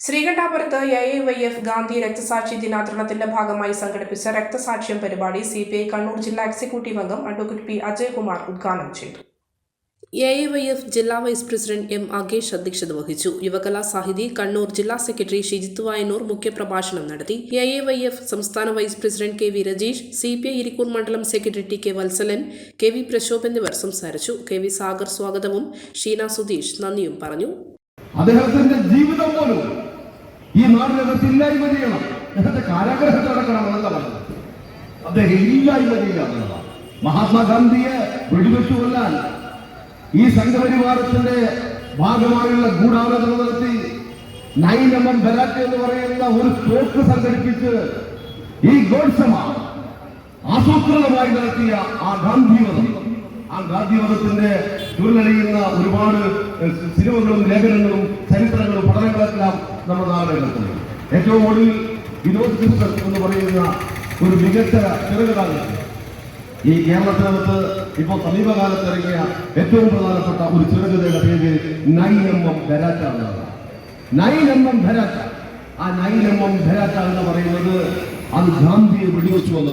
ശ്രീകണ്ഠാപുരത്ത് A I Y F Gandhi രക്തസാക്ഷി ദിനാചരണത്തിന്റെ ഭാഗമായി സംഘടിപ്പിച്ച രക്തസാക്ഷ്യം പരിപാടി സി പി ഐ കണ്ണൂർ ജില്ലാ എക്സിക്യൂട്ടീവ് അംഗം അഡ്വക്കേറ്റ് പി അജയ്കുമാർ ഉദ്ഘാടനം ചെയ്തു. എ ഐ വൈ എഫ് ജില്ലാ വൈസ് പ്രസിഡന്റ് എം അഗേഷ് അധ്യക്ഷത വഹിച്ചു. യുവകലാ സാഹിതി കണ്ണൂർ ജില്ലാ സെക്രട്ടറി ഷിജിത്ത് വായനൂർ മുഖ്യപ്രഭാഷണം നടത്തി. എ ഐ വൈ എഫ് സംസ്ഥാന vice president K V Rajeesh C P I Irikkur മണ്ഡലം secretary T K Valsalan K V Prashobh എന്നിവർ സംസാരിച്ചു. കെ വി സാഗർ സ്വാഗതവും ഷീന സുധീഷ് നന്ദിയും പറഞ്ഞു. അദ്ദേഹത്തിന്റെ ജീവിതം പോലും ഈ നാടിനകത്ത് ഇല്ലായ്മ ചെയ്യണം. അദ്ദേഹത്തെ കാരാഗ്രഹത്തിൽ അടക്കണം എന്നല്ല പറഞ്ഞത്. അദ്ദേഹം ഇല്ലായ്മ ചെയ്യുക മഹാത്മാഗാന്ധിയെ വെടിവെച്ചു കൊല്ലാൻ ഈ സംഘപരിവാരത്തിന്റെ ഭാഗമായുള്ള ഗൂഢാലോചന നടത്തി നൈൻ എം എം ബലാറ്റ് എന്ന് പറയുന്ന ഒരു തോക്ക് സംഘടിപ്പിച്ച് ഈ ഗോഡ്സമ ആസൂത്രിതമായി നടത്തിയ ആ ഗാന്ധിവധം. ആ ചുരുളടിയുന്ന ഒരുപാട് സിനിമകളും ലേഖനങ്ങളും ചരിത്രങ്ങളും പഠനങ്ങളെല്ലാം നാടിനെ നടത്തുന്നു ഏറ്റവും ഒടുവിൽ വിനോദ് എന്ന് പറയുന്ന ഒരു മികച്ച ചെറുകഥാകൃത്ത് ഈ കേരളത്തിനകത്ത് ഇപ്പോൾ സമീപകാലത്ത് ഇറങ്ങിയ ഏറ്റവും പ്രധാനപ്പെട്ട ഒരു ചെറുകഥയുടെ പേര് നൈൻ എം എം ധരാറ്റ. എന്നതാണ് ആ നൈൻ എം എന്ന് പറയുന്നത് അത് ഗാന്ധിയെ വെടിവെച്ചു വന്ന